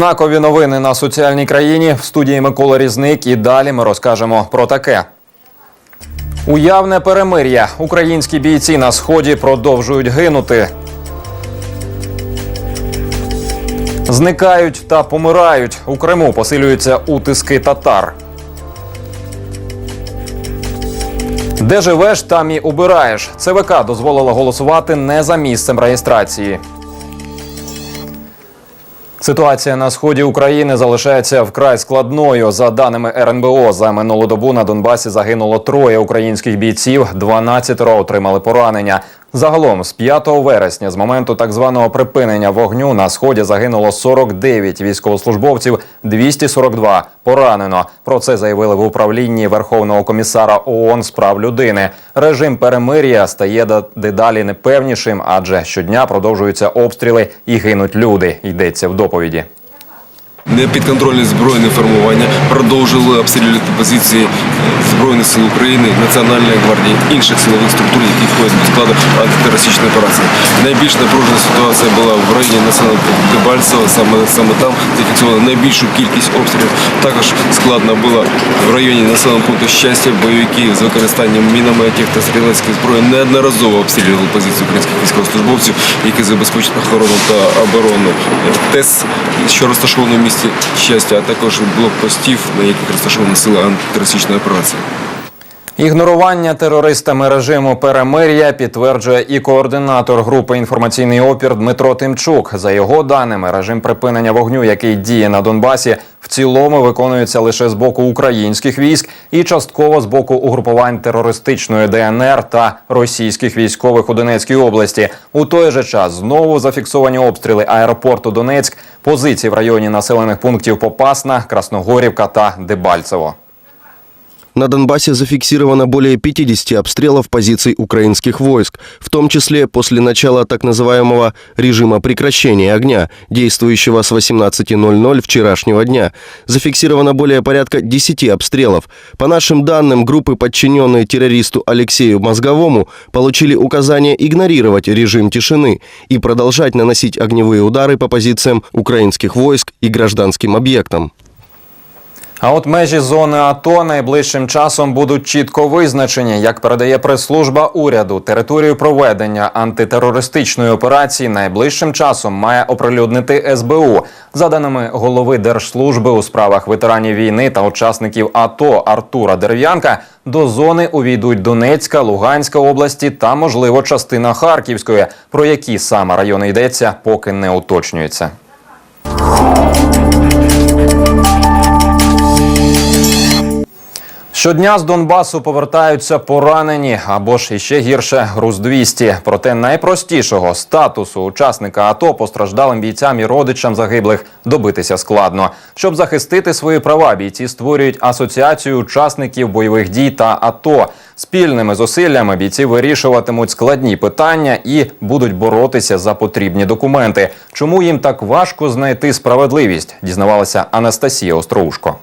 Знакові новини на соціальній країні в студії Микола Різник. І далі ми розкажемо про таке. Уявне перемир'я. Українські бійці на сході продовжують гинути. Зникають та помирають. У Криму посилюються утиски татар. Де живеш, там і убираєш. ЦВК дозволила голосувати не за місцем реєстрації. Ситуація на сході України залишається вкрай складною. За даними РНБО, за минулу добу на Донбасі загинуло троє українських бійців, 12 отримали поранення. Загалом з 5 вересня, з моменту так званого припинення вогню, на сході загинуло 49 військовослужбовців, 242 поранено. Про це заявили в управлінні Верховного комісара ООН з прав людини. Режим перемир'я стає дедалі непевнішим, адже щодня продовжуються обстріли і гинуть люди. Йдеться в доповіді. Непідконтрольні збройні формування продовжили обстрілювати позиції Збройних сил України, Національної гвардії, інших силових структур, які входять до складу антитерористичної операції. Найбільш напружена ситуація була в районі населеного пункту Дебальцево, саме, саме там зафіксовано найбільшу кількість обстрілів. Також складно було в районі населеного пункту щастя. Бойовики з використанням мінометів та стрілецької зброї неодноразово обстрілювали позиції українських військовослужбовців, які забезпечують охорону та оборону ТЕС, що розташовано в місті щастя, а також блокпостів, на яких розташована сила антитерористичної операції. Ігнорування терористами режиму перемир'я підтверджує і координатор групи інформаційний опір Дмитро Тимчук. За його даними, режим припинення вогню, який діє на Донбасі, в цілому виконується лише з боку українських військ і частково з боку угрупувань терористичної ДНР та російських військових у Донецькій області. У той же час знову зафіксовані обстріли аеропорту Донецьк, позиції в районі населених пунктів Попасна, Красногорівка та Дебальцево. На Донбассе зафиксировано более 50 обстрелов позиций украинских войск, в том числе после начала так называемого режима прекращения огня, действующего с 18.00 вчерашнего дня. Зафиксировано более порядка 10 обстрелов. По нашим данным, группы, подчиненные террористу Алексею Мозговому, получили указание игнорировать режим тишины и продолжать наносить огневые удары по позициям украинских войск и гражданским объектам. А от межі зони АТО найближчим часом будуть чітко визначені. Як передає прес-служба уряду, територію проведення антитерористичної операції найближчим часом має оприлюднити СБУ. За даними голови Держслужби у справах ветеранів війни та учасників АТО Артура Дерев'янка, до зони увійдуть Донецька, Луганська області та, можливо, частина Харківської. Про які саме райони йдеться, поки не уточнюється. Щодня з Донбасу повертаються поранені або ж іще гірше груз 200. Проте найпростішого статусу учасника АТО постраждалим бійцям і родичам загиблих добитися складно. Щоб захистити свої права, бійці створюють асоціацію учасників бойових дій та АТО. Спільними зусиллями бійці вирішуватимуть складні питання і будуть боротися за потрібні документи. Чому їм так важко знайти справедливість? Дізнавалася Анастасія Остроушко.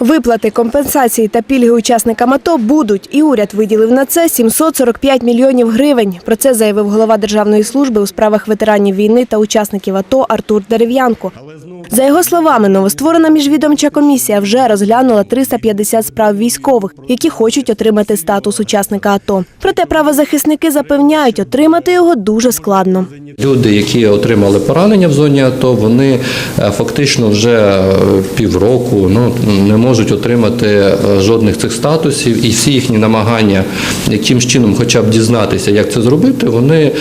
Виплати, компенсації та пільги учасникам АТО будуть, і уряд виділив на це 745 мільйонів гривень. Про це заявив голова Державної служби у справах ветеранів війни та учасників АТО Артур Дерев'янко. За його словами, новостворена міжвідомча комісія вже розглянула 350 справ військових, які хочуть отримати статус учасника АТО. Проте правозахисники запевняють, отримати його дуже складно. Люди, які отримали поранення в зоні АТО, вони е, фактично вже е, півроку ну, не можуть отримати е, жодних цих статусів, і всі їхні намагання якимсь чином, хоча б дізнатися, як це зробити, вони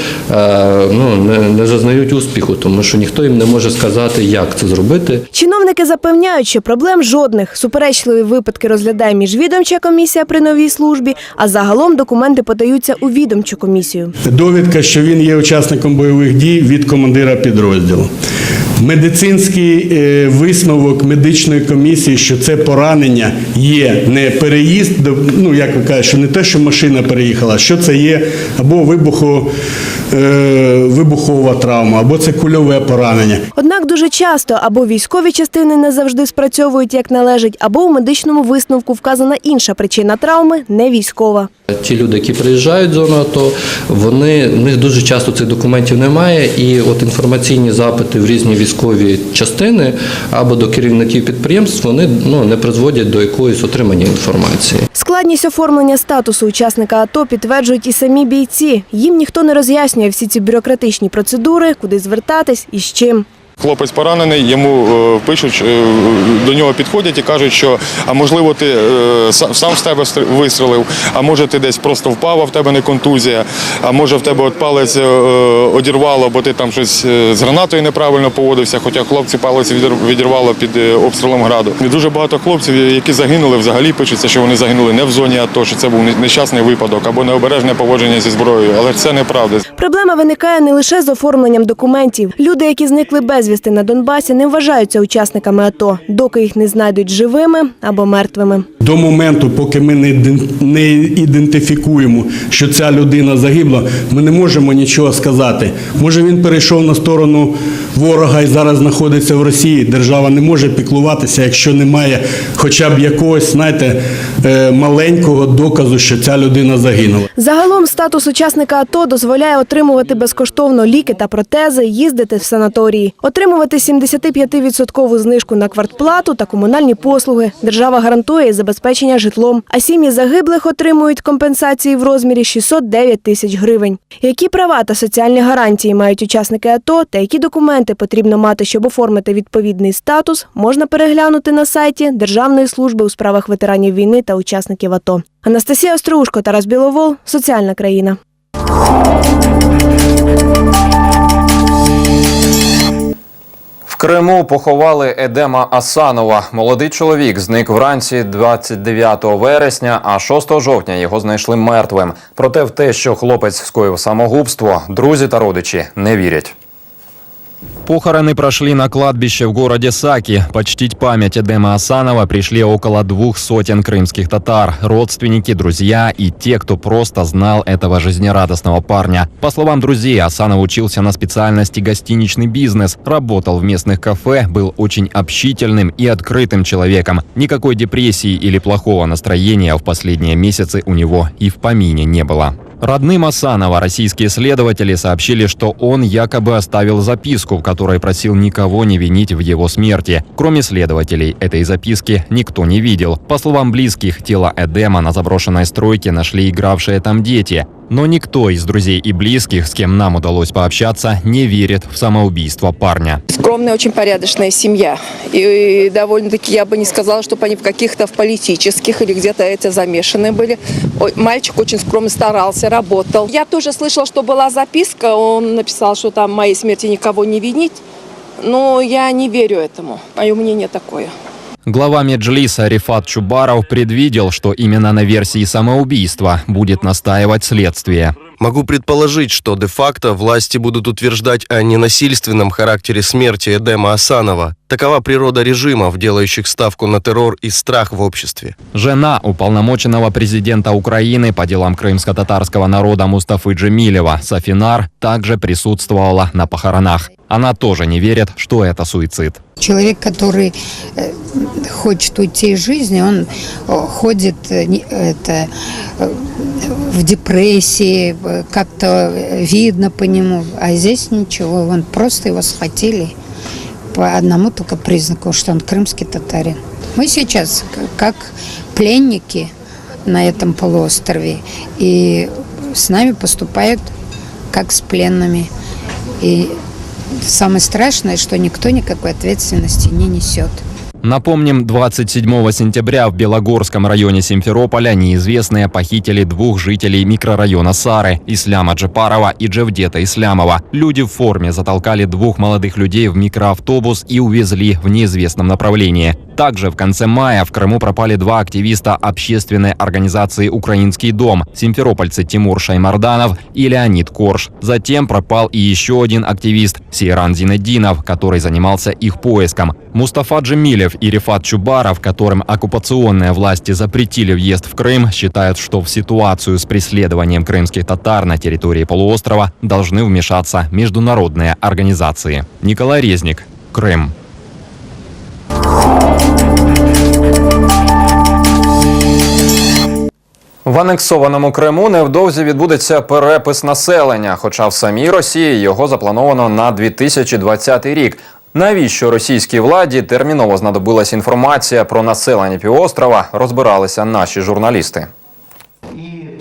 ну, не зазнають успіху, тому що ніхто їм не може сказати, як це зробити. Чиновники запевняють, що проблем жодних. Суперечливі випадки розглядає міжвідомча комісія при новій службі, а загалом документи подаються у відомчу комісію. довідка, що він є учасником бойових дій від командира підрозділу. Медицинський е, висновок медичної комісії, що це поранення є не переїзд, ну як ви кажете, що не те, що машина переїхала, що це є або вибухо вибухова травма, або це кульове поранення. Однак дуже часто або військові частини не завжди спрацьовують як належить, або у медичному висновку вказана інша причина травми не військова. Ті люди, які приїжджають в зону АТО, вони в них дуже часто цих документів немає, і от інформаційні запити в різні військові частини або до керівників підприємств вони ну не призводять до якоїсь отримання інформації. Складність оформлення статусу учасника АТО підтверджують і самі бійці. Їм ніхто не роз'яснює всі ці бюрократичні процедури, куди звертатись і з чим. Хлопець поранений, йому е, пишуть, е, до нього підходять і кажуть, що а можливо ти е, сам в тебе стр- вистрелив, а може ти десь просто впав, а в тебе не контузія, а може в тебе от палець одірвало, бо ти там щось з гранатою неправильно поводився, хоча хлопці палець відірвало під обстрілом граду. Дуже багато хлопців, які загинули, взагалі пишуться, що вони загинули не в зоні АТО, що це був нещасний випадок або необережне поводження зі зброєю, але це неправда. Проблема виникає не лише з оформленням документів. Люди, які зникли безвісти на Донбасі, не вважаються учасниками АТО, доки їх не знайдуть живими або мертвими. До моменту, поки ми не ідентифікуємо, що ця людина загибла, ми не можемо нічого сказати. Може він перейшов на сторону ворога і зараз знаходиться в Росії. Держава не може піклуватися, якщо немає хоча б якогось, знаєте, маленького доказу, що ця людина загинула. Загалом статус учасника АТО дозволяє отримувати безкоштовно ліки та протези, їздити в санаторії, отримувати 75% знижку на квартплату та комунальні послуги. Держава гарантує забезпечення житлом. А сім'ї загиблих отримують компенсації в розмірі 609 тисяч гривень. Які права та соціальні гарантії мають учасники АТО та які документи потрібно мати, щоб оформити відповідний статус, можна переглянути на сайті Державної служби у справах ветеранів війни та учасників АТО. Анастасія Остроушко, Тарас Біловол, Соціальна країна. В Криму поховали Едема Асанова. Молодий чоловік зник вранці 29 вересня, а 6 жовтня його знайшли мертвим. Проте в те, що хлопець скоїв самогубство, друзі та родичі не вірять. Похороны прошли на кладбище в городе Саки. Почтить память Эдема Асанова пришли около двух сотен крымских татар, родственники, друзья и те, кто просто знал этого жизнерадостного парня. По словам друзей, Асанов учился на специальности гостиничный бизнес, работал в местных кафе, был очень общительным и открытым человеком. Никакой депрессии или плохого настроения в последние месяцы у него и в помине не было. Родным Асанова российские следователи сообщили, что он якобы оставил записку, в которой просил никого не винить в его смерти. Кроме следователей, этой записки никто не видел. По словам близких, тело Эдема на заброшенной стройке нашли игравшие там дети. Но никто из друзей и близких, с кем нам удалось пообщаться, не верит в самоубийство парня. скромная, очень порядочная семья. И довольно-таки я бы не сказала, чтобы они в каких-то в политических или где-то эти замешаны были. Мальчик очень скромно старался, работал. Я тоже слышала, что была записка, он написал, что там моей смерти никого не винить. Но я не верю этому. Мое мнение такое. Глава Меджлиса Рифат Чубаров предвидел, что именно на версии самоубийства будет настаивать следствие. Могу предположить, что де-факто власти будут утверждать о ненасильственном характере смерти Эдема Асанова. Такова природа режимов, делающих ставку на террор и страх в обществе. Жена уполномоченного президента Украины по делам крымско-татарского народа Мустафы Джемилева, Софинар, также присутствовала на похоронах. Она тоже не верит, что это суицид. Человек, который э, хочет уйти из жизни, он э, ходит э, это, в депрессии, как-то видно по нему. А здесь ничего, он просто его схватили по одному только признаку, что он крымский татарин. Мы сейчас как пленники на этом полуострове, и с нами поступают как с пленными. И самое страшное, что никто никакой ответственности не несет. Напомним, 27 сентября в Белогорском районе Симферополя неизвестные похитили двух жителей микрорайона Сары – Исляма Джепарова и Джевдета Ислямова. Люди в форме затолкали двух молодых людей в микроавтобус и увезли в неизвестном направлении. Также в конце мая в Крыму пропали два активиста общественной организации «Украинский дом» – симферопольцы Тимур Шаймарданов и Леонид Корж. Затем пропал и еще один активист – Сейран Зинеддинов, который занимался их поиском. Мустафа Джемилев и Рифат Чубаров, которым оккупационные власти запретили въезд в Крым, считают, что в ситуацию с преследованием крымских татар на территории полуострова должны вмешаться международные организации. Николай Резник, Крым. В анексованому Криму невдовзі відбудеться перепис населення, хоча в самій Росії його заплановано на 2020 рік. Навіщо російській владі терміново знадобилась інформація про населення півострова, розбиралися наші журналісти.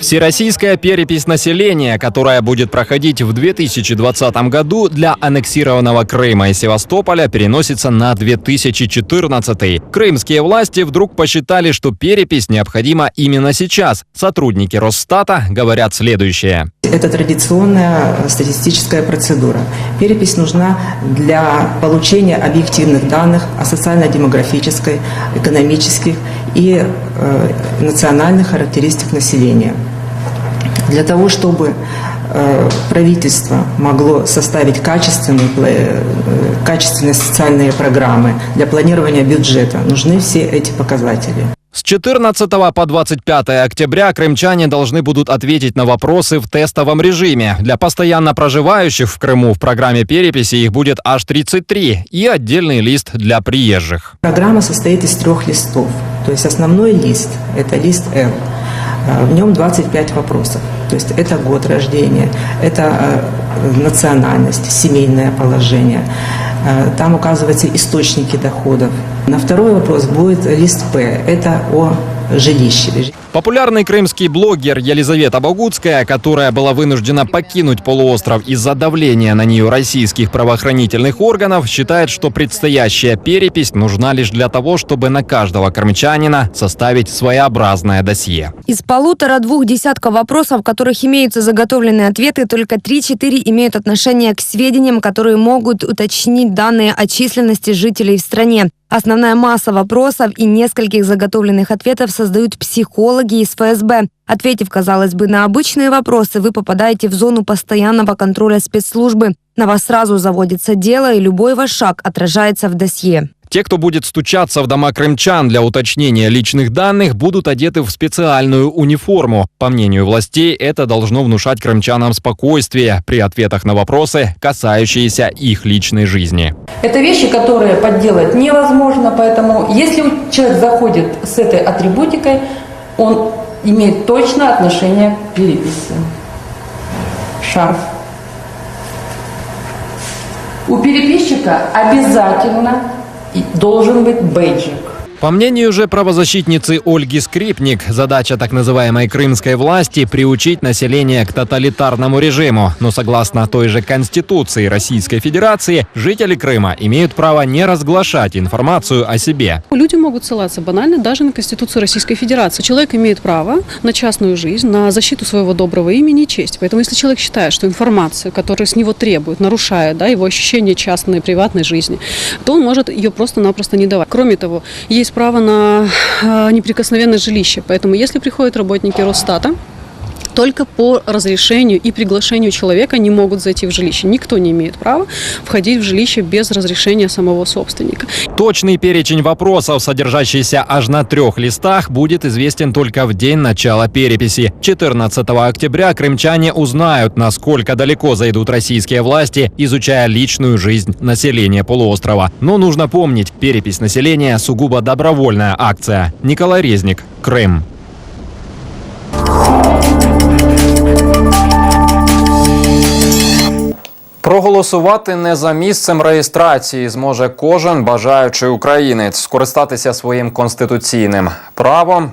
Всероссийская перепись населения, которая будет проходить в 2020 году для аннексированного Крыма и Севастополя, переносится на 2014. Крымские власти вдруг посчитали, что перепись необходима именно сейчас. Сотрудники Росстата говорят следующее. Это традиционная статистическая процедура. Перепись нужна для получения объективных данных о социально-демографической, экономических и э, национальных характеристик населения. Для того, чтобы э, правительство могло составить качественные, э, качественные социальные программы для планирования бюджета, нужны все эти показатели. С 14 по 25 октября крымчане должны будут ответить на вопросы в тестовом режиме. Для постоянно проживающих в Крыму в программе переписи их будет аж 33 и отдельный лист для приезжих. Программа состоит из трех листов. То есть основной лист – это лист L. Э, В нем 25 вопросов. То есть это год рождения, это э, национальность, семейное положение. Э, Там указываются источники доходов. На второй вопрос будет лист П. Это о жилище. Популярный крымский блогер Елизавета Богутская, которая была вынуждена покинуть полуостров из-за давления на нее российских правоохранительных органов, считает, что предстоящая перепись нужна лишь для того, чтобы на каждого крымчанина составить своеобразное досье. Из полутора-двух десятков вопросов, в которых имеются заготовленные ответы, только 3-4 имеют отношение к сведениям, которые могут уточнить данные о численности жителей в стране. Основная масса вопросов и нескольких заготовленных ответов создают психологи из ФСБ. Ответив, казалось бы, на обычные вопросы, вы попадаете в зону постоянного контроля спецслужбы. На вас сразу заводится дело, и любой ваш шаг отражается в досье. Те, кто будет стучаться в дома крымчан для уточнения личных данных, будут одеты в специальную униформу. По мнению властей, это должно внушать крымчанам спокойствие при ответах на вопросы, касающиеся их личной жизни. Это вещи, которые подделать невозможно, поэтому если человек заходит с этой атрибутикой, он имеет точно отношение к переписи. Шарф. У переписчика обязательно должен быть бейджик. По мнению же правозащитницы Ольги Скрипник, задача так называемой крымской власти – приучить население к тоталитарному режиму. Но согласно той же Конституции Российской Федерации, жители Крыма имеют право не разглашать информацию о себе. Люди могут ссылаться банально даже на Конституцию Российской Федерации. Человек имеет право на частную жизнь, на защиту своего доброго имени и чести. Поэтому если человек считает, что информация, которую с него требуют, нарушает да, его ощущение частной, приватной жизни, то он может ее просто-напросто не давать. Кроме того, есть право на э, неприкосновенное жилище. Поэтому если приходят работники Росстата, только по разрешению и приглашению человека не могут зайти в жилище. Никто не имеет права входить в жилище без разрешения самого собственника. Точный перечень вопросов, содержащийся аж на трех листах, будет известен только в день начала переписи. 14 октября крымчане узнают, насколько далеко зайдут российские власти, изучая личную жизнь населения полуострова. Но нужно помнить, перепись населения сугубо добровольная акция. Николай Резник, Крым. Проголосувати не за місцем реєстрації зможе кожен бажаючий українець скористатися своїм конституційним правом.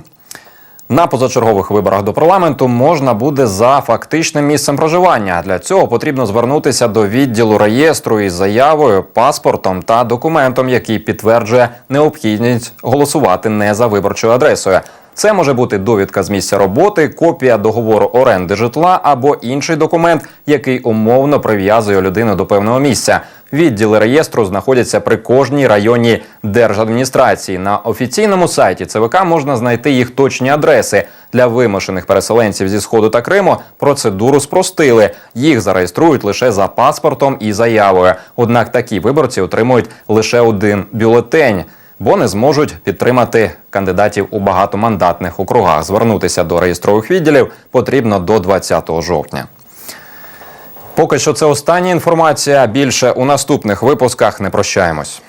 На позачергових виборах до парламенту можна буде за фактичним місцем проживання. Для цього потрібно звернутися до відділу реєстру із заявою, паспортом та документом, який підтверджує необхідність голосувати не за виборчою адресою. Це може бути довідка з місця роботи, копія договору оренди житла або інший документ, який умовно прив'язує людину до певного місця. Відділи реєстру знаходяться при кожній районній держадміністрації. На офіційному сайті ЦВК можна знайти їх точні адреси. Для вимушених переселенців зі сходу та Криму процедуру спростили. Їх зареєструють лише за паспортом і заявою. Однак такі виборці отримують лише один бюлетень бо не зможуть підтримати кандидатів у багатомандатних округах. Звернутися до реєстрових відділів потрібно до 20 жовтня. Поки що це остання інформація. Більше у наступних випусках не прощаємось.